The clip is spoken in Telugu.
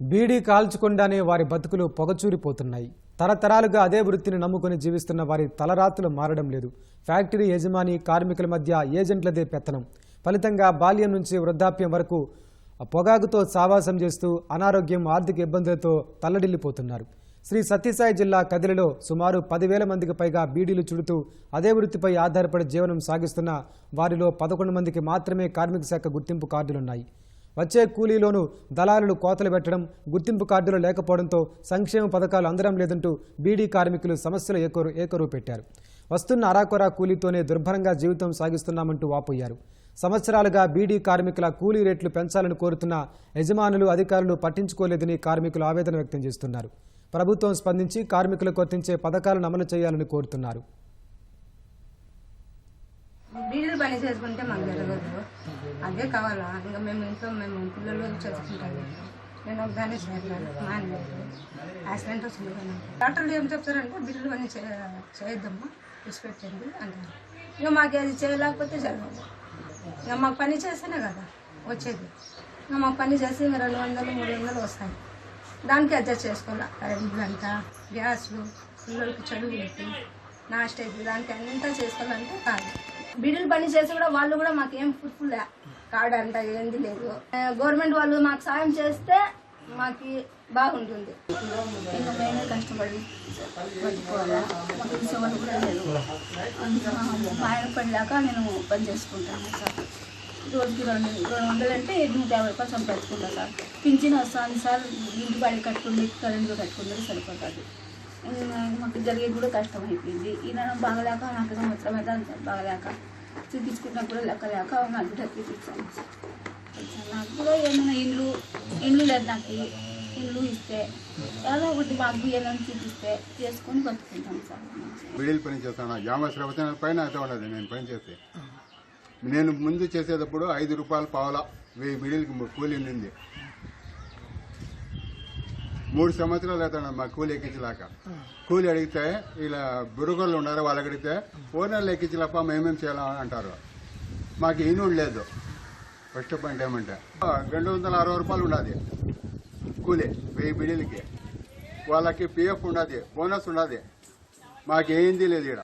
బీడీ కాల్చకుండానే వారి బతుకులు పొగచూరిపోతున్నాయి. తరతరాలుగా అదే వృత్తిని నమ్ముకుని జీవిస్తున్న వారి తలరాతులు మారడం లేదు. ఫ్యాక్టరీ యజమాని కార్మికుల మధ్య ఏజెంట్లదే పెత్తనం. ఫలితంగా బాల్యం నుంచి వృద్ధాప్యం వరకు పొగాకుతో సావాసం చేస్తూ అనారోగ్యం ఆర్థిక ఇబ్బందులతో తల్లడిల్లిపోతున్నారు. శ్రీ సత్యసాయి జిల్లా కదిలిలో సుమారు పదివేల మందికి పైగా బీడీలు చుడుతూ అదే వృత్తిపై ఆధారపడి జీవనం సాగిస్తున్న వారిలో పదకొండు మందికి మాత్రమే కార్మిక శాఖ గుర్తింపు కార్డులున్నాయి. వచ్చే కూలీలోనూ దళారులు కోతలు పెట్టడం గుర్తింపు కార్డులు లేకపోవడంతో సంక్షేమ పథకాలు అందడం లేదంటూ బీడీ కార్మికులు సమస్యలు ఏకరు ఏకరువు పెట్టారు. వస్తున్న అరాకొరా కూలీతోనే దుర్భరంగా జీవితం సాగిస్తున్నామంటూ వాపోయారు. సంవత్సరాలుగా బీడీ కార్మికుల కూలీ రేట్లు పెంచాలని కోరుతున్న యజమానులు అధికారులు పట్టించుకోలేదని కార్మికులు ఆవేదన వ్యక్తం చేస్తున్నారు. ప్రభుత్వం స్పందించి కార్మికులకు వర్తించే పథకాలను అమలు చేయాలని కోరుతున్నారు. బీడీలు పని చేసుకుంటే మాకు జరగదు. అదే కావాలా? ఇంకా మేము ఇంట్లో మేము పిల్లలు చదువుకుంటాము నేను ఒకదాన్ని చేయలేదు మా యాక్సిడెంట్ వచ్చింది డాక్టర్లు ఏం చెప్తారంటే బిల్లులు పని చే చేయొద్దమ్మా విడిచిపెట్టండి అంటారు. ఇక మాకు అది చేయలేకపోతే జరగదు. ఇక మాకు పని చేస్తేనే కదా వచ్చేది. ఇక మాకు పని చేసి ఇంకా రెండు వందలు మూడు వందలు వస్తాయి. దానికి అడ్జస్ట్ చేసుకోవాలా? కరెంట్ బిల్ అంతా గ్యాస్లు పిల్లలకి చదువులకి నాస్ట్ అయితే దానికి అంతా చేసుకోవాలంటే కాదు. బిడ్డలు పని చేసి కూడా వాళ్ళు కూడా మాకు ఏం ఫుడ్ఫుల్ కార్డ్ అంట ఏంది లేదు. గవర్నమెంట్ వాళ్ళు మాకు సాయం చేస్తే మాకు బాగుంటుంది. ఇంకా మేమే కష్టపడి మాకు కూడా లేదు. మా ఆయన పడిలాక నేను పని చేసుకుంటాను సార్. రోజుకి రెండు రెండు వందలు అంటే నూట యాభై రూపాయలు సంపాదించుకుంటాను సార్. పింఛన్ వస్తుంది సార్. ఇంటి బాడీ కట్టుకుంది కరెంట్ కట్టుకుంటే సరిపోతుంది. మాకు జరిగేది కూడా కష్టం అయిపోయింది ఈయన బాగలేక నాకు సంవత్సరం అయితే బాగలేక చూపించుకున్నా కూడా లెక్క లేక నా బిడ్డ చూపించాను. నాకు కూడా ఏమైనా ఇల్లు ఇల్లు లేదు నాకు. ఇల్లు ఇస్తే ఏదో ఒకటి మాకు ఏదైనా చూపిస్తే చేసుకొని బతుకుంటాం సార్. బిడీలు పని చేస్తాను. వచ్చిన పైన అయితే ఉండదు నేను పని చేస్తే. నేను ముందు చేసేటప్పుడు ఐదు రూపాయలు పావుల వెయ్యి బిడీలకి కూలి ఉండింది. మూడు సంవత్సరాలు అవుతాడు మా కూలి ఎక్కించలేక. కూలి అడిగితే ఇలా బురుగోళ్ళు ఉన్నారు వాళ్ళు అడిగితే ఓనర్లు ఎక్కించలేప మేమేం చేయాలని అంటారు. మాకు ఈనూడు లేదు. ఫస్ట్ పాయింట్ ఏమంటే రెండు వందల అరవై రూపాయలు ఉండదు కూలి వెయ్యి బిడీలకి వాళ్ళకి పిఎఫ్ ఉండదు బోనస్ ఉన్నది మాకేంది లేదు ఇక్కడ